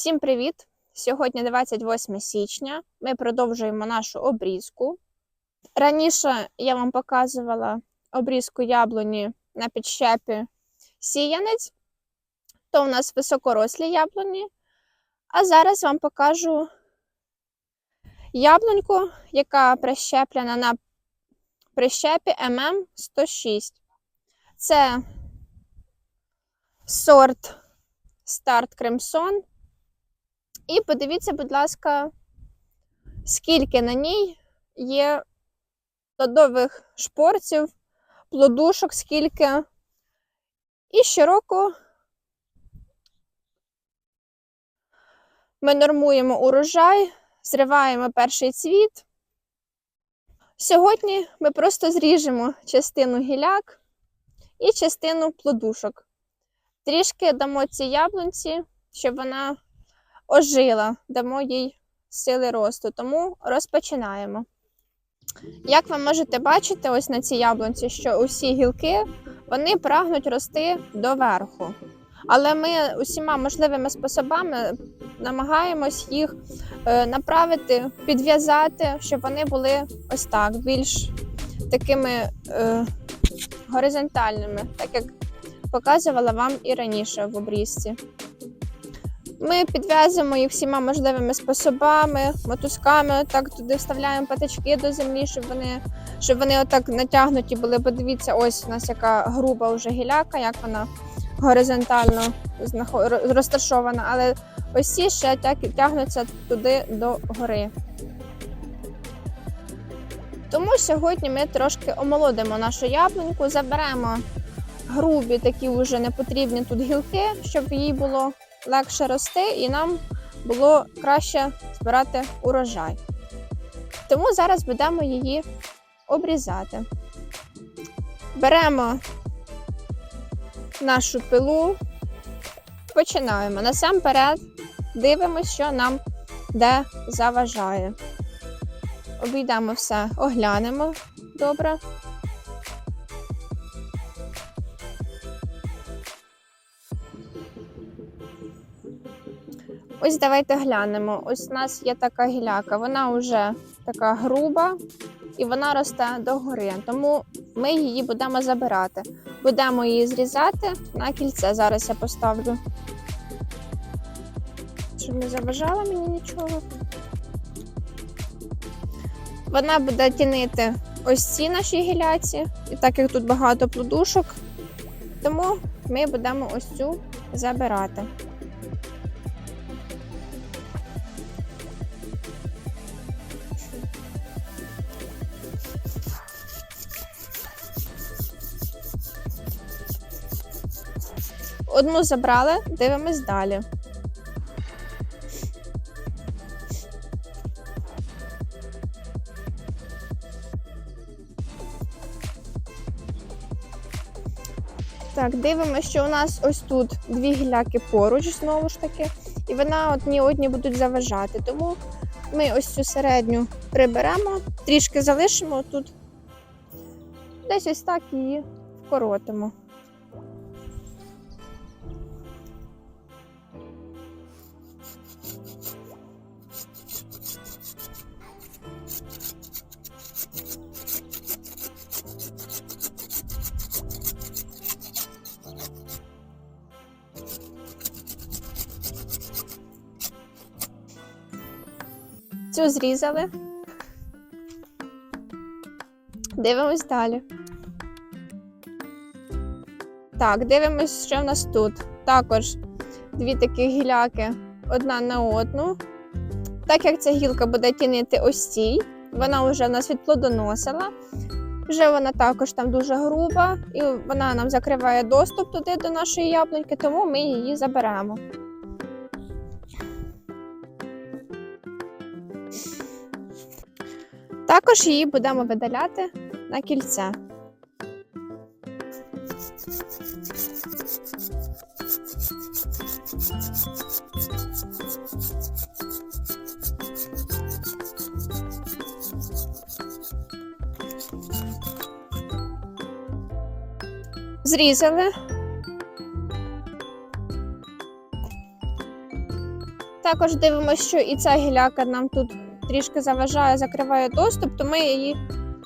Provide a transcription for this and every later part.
Всім привіт! Сьогодні 28 січня. Ми продовжуємо нашу обрізку. Раніше я вам показувала обрізку яблуні на підщепі сіянець, то у нас високорослі яблуні. А зараз вам покажу яблуньку, яка прищеплена на прищепі ММ106. Це сорт старт Кремсон. І подивіться, будь ласка, скільки на ній є плодових шпорців, плодушок, скільки. І щороку ми нормуємо урожай, зриваємо перший цвіт. Сьогодні ми просто зріжемо частину гіляк і частину плодушок. Трішки дамо цій яблунці, щоб вона ожила, дамо їй сили росту. Тому розпочинаємо. Як ви можете бачити, ось на цій яблунці, що усі гілки вони прагнуть рости доверху. Але ми усіма можливими способами намагаємось їх е, направити, підв'язати, щоб вони були ось так, більш такими е, горизонтальними, так як показувала вам і раніше в обрізці. Ми підв'язуємо їх всіма можливими способами, мотузками, так туди вставляємо патички до землі, щоб вони щоб вони отак натягнуті були. Подивіться, ось у нас яка груба вже гіляка, як вона горизонтально розташована, але ось ці ще тягнуться туди до гори. Тому сьогодні ми трошки омолодимо нашу яблуньку, заберемо грубі такі вже непотрібні тут гілки, щоб їй було легше рости і нам було краще збирати урожай. Тому зараз будемо її обрізати. Беремо нашу пилу, починаємо. Насамперед дивимося, що нам де заважає. Обійдемо все, оглянемо добре. Ось давайте глянемо. Ось у нас є така гіляка, вона вже така груба і вона росте догори. Тому ми її будемо забирати. Будемо її зрізати на кільце. Зараз я поставлю, щоб не заважала мені нічого. Вона буде тінити ось ці наші гіляці, і так як тут багато плодушок, тому ми будемо ось цю забирати. Одну забрали, дивимось далі. Так, дивимося, що у нас ось тут дві гіляки поруч, знову ж таки, і вона одні одні будуть заважати. Тому ми ось цю середню приберемо, трішки залишимо тут, десь ось так її вкоротимо. Цю зрізали. Дивимось далі. Так, дивимось, що в нас тут. Також дві такі гіляки одна на одну. Так як ця гілка буде тінити ось цій, вона вже в нас відплодоносила. Вже вона також там дуже груба, і вона нам закриває доступ туди до нашої яблуньки, тому ми її заберемо. Також її будемо видаляти на кільце. Зрізали. Також дивимося, що і ця гіляка нам тут трішки заважає, закриває доступ, то ми її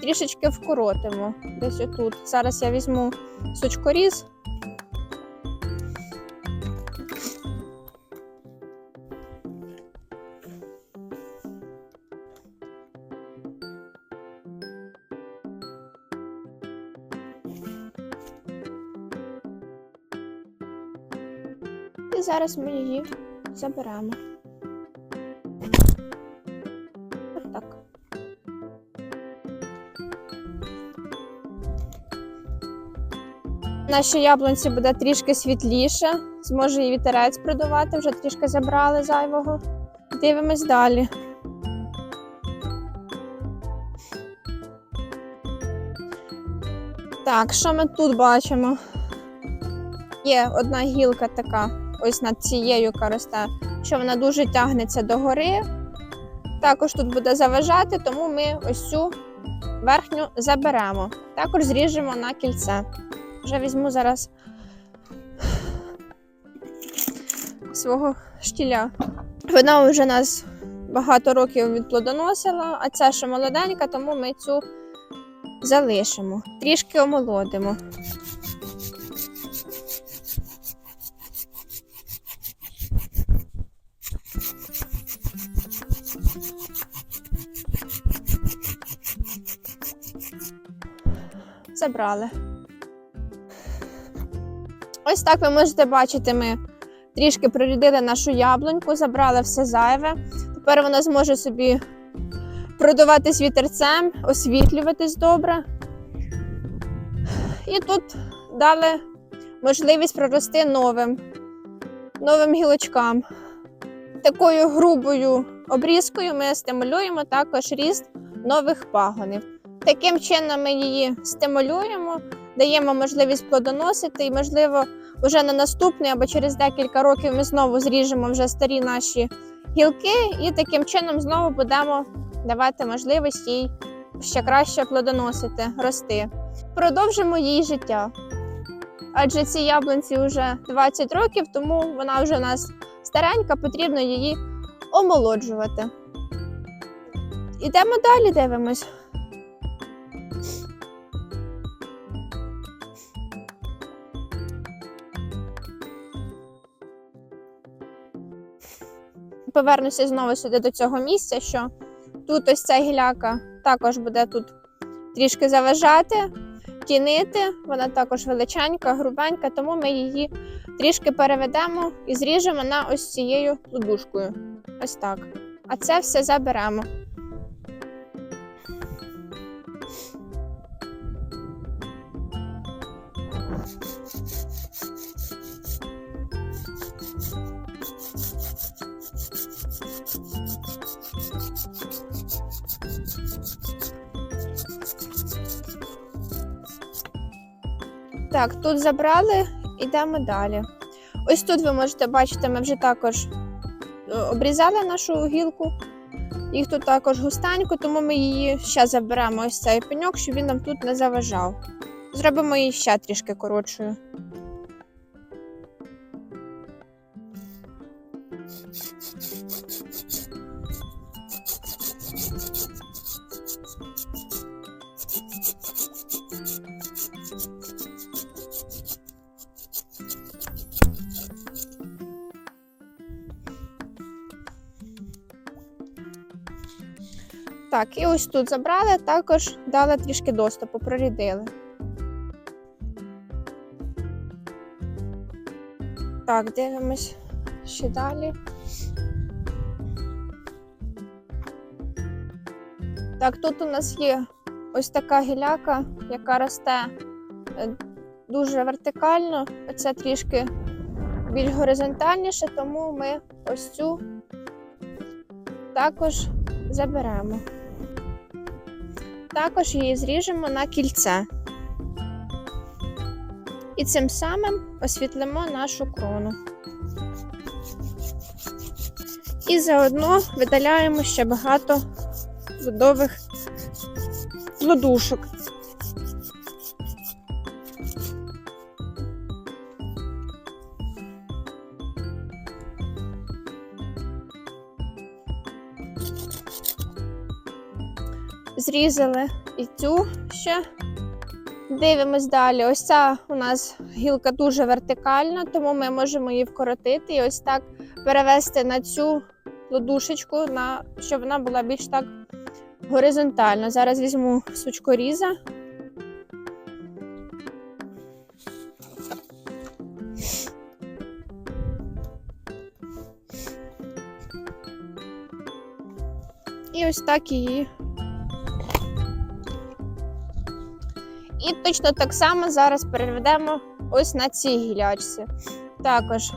трішечки вкоротимо. Десь отут. Зараз я візьму сучкоріз. Зараз ми її заберемо. Отак. Нашій яблунці буде трішки світліше, зможе і вітерець продувати, вже трішки забрали зайвого. Дивимось далі. Так, що ми тут бачимо? Є одна гілка така, ось над цією, яка що вона дуже тягнеться догори. Також тут буде заважати, тому ми ось цю верхню заберемо. Також зріжемо на кільце. Вже візьму зараз свого штіля. Вона вже нас багато років відплодоносила, а ця ще молоденька, тому ми цю залишимо. Трішки омолодимо. Забрали. Ось так ви можете бачити, ми трішки прорядили нашу яблуньку, забрали все зайве. Тепер вона зможе собі продуватись вітерцем, освітлюватись добре. І тут дали можливість прорости новим, новим гілочкам. Такою грубою обрізкою ми стимулюємо також ріст нових пагонів. Таким чином ми її стимулюємо, даємо можливість плодоносити, і, можливо, вже на наступний або через декілька років ми знову зріжемо вже старі наші гілки, і таким чином знову будемо давати можливість їй ще краще плодоносити, рости. Продовжимо їй життя. Адже цій яблунці вже 20 років, тому вона вже у нас старенька, потрібно її омолоджувати. Ідемо далі, дивимось. Повернуся знову сюди до цього місця, що тут ось ця гіляка також буде тут трішки заважати, тінити. Вона також величенька, грубенька, тому ми її трішки переведемо і зріжемо на ось цією плодушкою. Ось так. А це все заберемо. Так, тут забрали, йдемо далі. Ось тут ви можете бачити, ми вже також е, обрізали нашу гілку. Їх тут також густенько, тому ми її ще заберемо ось цей пеньок, щоб він нам тут не заважав. Зробимо її ще трішки коротшою. Так, і ось тут забрали, також дали трішки доступу, прорядили. Так, дивимось ще далі. Так, тут у нас є ось така гіляка, яка росте е, дуже вертикально. Це трішки більш горизонтальніше, тому ми ось цю також заберемо. Також її зріжемо на кільце. І цим самим освітлимо нашу крону. І заодно видаляємо ще багато плодових плодушок. Зрізали і цю ще. Дивимось далі. Ось ця у нас гілка дуже вертикальна, тому ми можемо її вкоротити і ось так перевести на цю ладушечку, на, щоб вона була більш так горизонтально. Зараз візьму сучкоріза. І ось так її. І точно так само зараз переведемо ось на цій гілячці. Також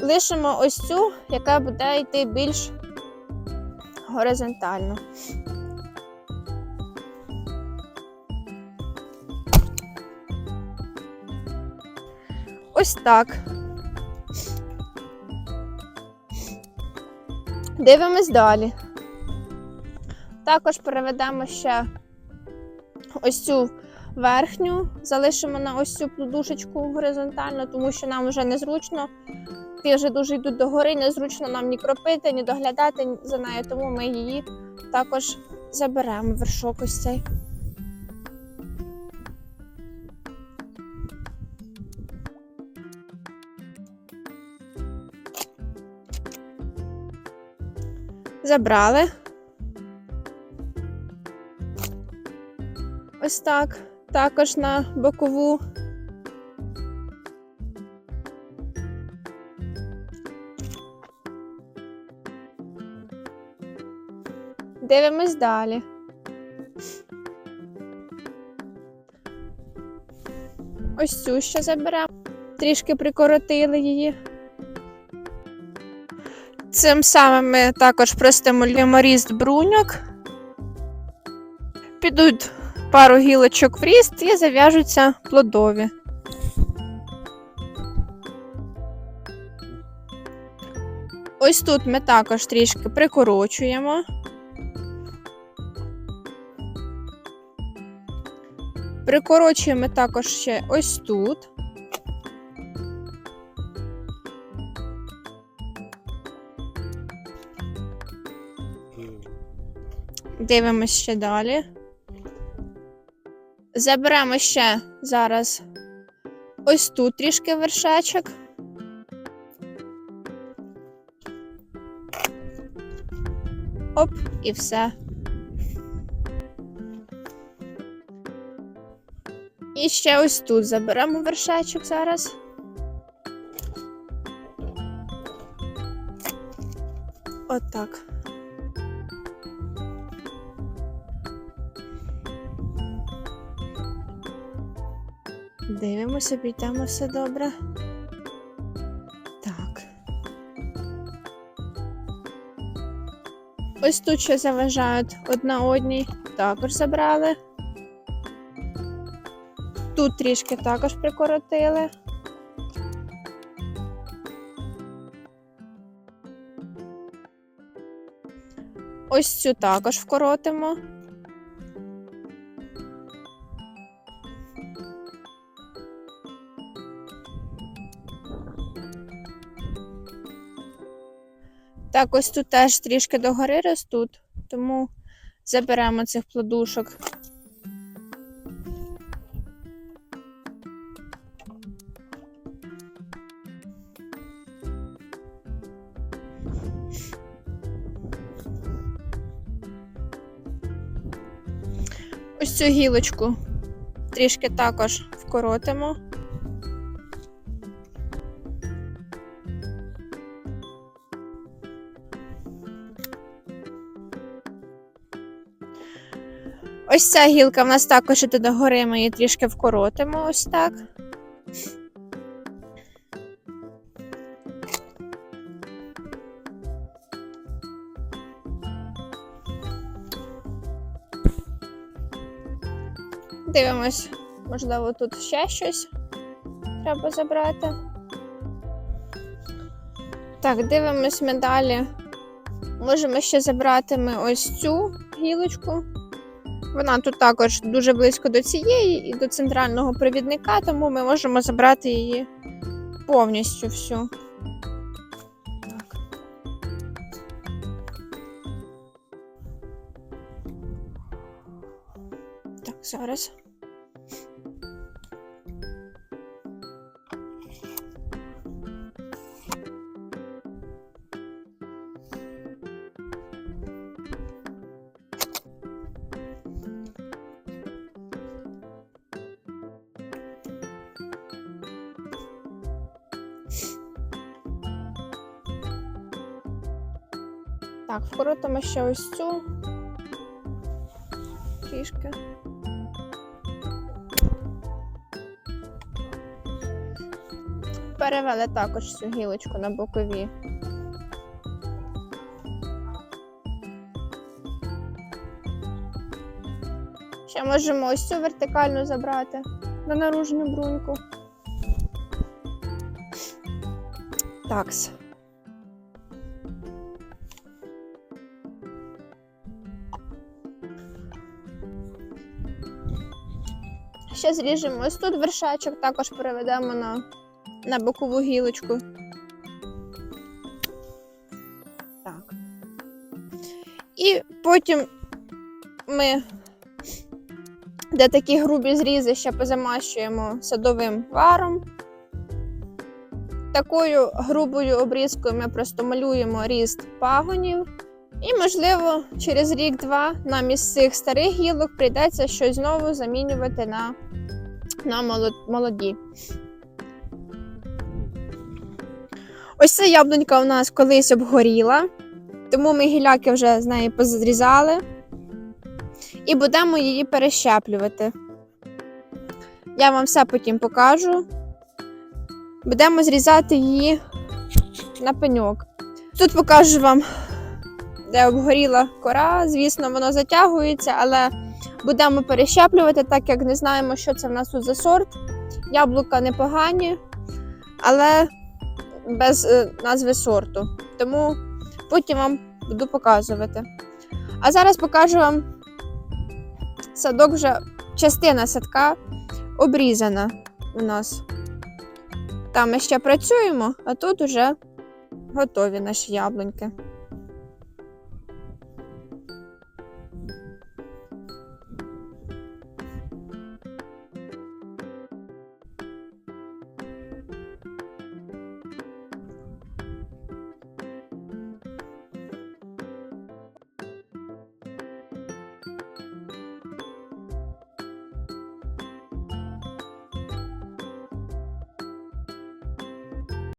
лишимо ось цю, яка буде йти більш горизонтально. Ось так. Дивимось далі. Також переведемо ще ось цю верхню, залишимо на ось цю плодушечку горизонтально, тому що нам вже незручно. Ті вже дуже йдуть до гори, незручно нам ні кропити, ні доглядати за нею, тому ми її також заберемо вершок ось цей. Забрали. Ось так. Також на бокову. Дивимось далі. Ось цю ще заберемо. Трішки прикоротили її. Цим самим ми також простимулюємо ріст бруньок. Підуть пару гілочок в ріст і зав'яжуться плодові. Ось тут ми також трішки прикорочуємо. Прикорочуємо також ще ось тут. Дивимось ще далі. Заберемо ще зараз ось тут трішки вершечок. Оп, і все. І ще ось тут заберемо вершечок зараз. Отак. Дивимося, підемо все добре. Так. Ось тут ще заважають одна одній. Також забрали. Тут трішки також прикоротили. Ось цю також вкоротимо. Так, ось тут теж трішки догори ростуть, тому заберемо цих плодушок. Ось цю гілочку трішки також вкоротимо. Ось ця гілка в нас також іде до гори, ми її трішки вкоротимо ось так. Дивимось, можливо, тут ще щось треба забрати. Так, дивимось ми далі. Можемо ще забрати ми ось цю гілочку. Вона тут також дуже близько до цієї і до центрального провідника, тому ми можемо забрати її повністю всю. Так. Так, зараз. Так, вкрутимо ще ось цю трішки. Перевели також цю гілочку на бокові. Ще можемо ось цю вертикальну забрати на наружну бруньку. Такс. Ще зріжемо ось тут вершечок, також переведемо на, на бокову гілочку. Так. І потім ми, де такі грубі зрізи, ще позамащуємо садовим варом. Такою грубою обрізкою ми просто малюємо ріст пагонів. І, можливо, через рік-два нам із цих старих гілок прийдеться щось знову замінювати на, на молоді. Ось ця яблунька у нас колись обгоріла, тому ми гіляки вже з неї позрізали і будемо її перещеплювати. Я вам все потім покажу. Будемо зрізати її на пеньок. Тут покажу вам де обгоріла кора. Звісно, воно затягується, але будемо перещеплювати, так як не знаємо, що це в нас тут за сорт. Яблука непогані, але без е, назви сорту. Тому потім вам буду показувати. А зараз покажу вам садок вже частина садка обрізана у нас. Там ми ще працюємо, а тут вже готові наші яблуньки.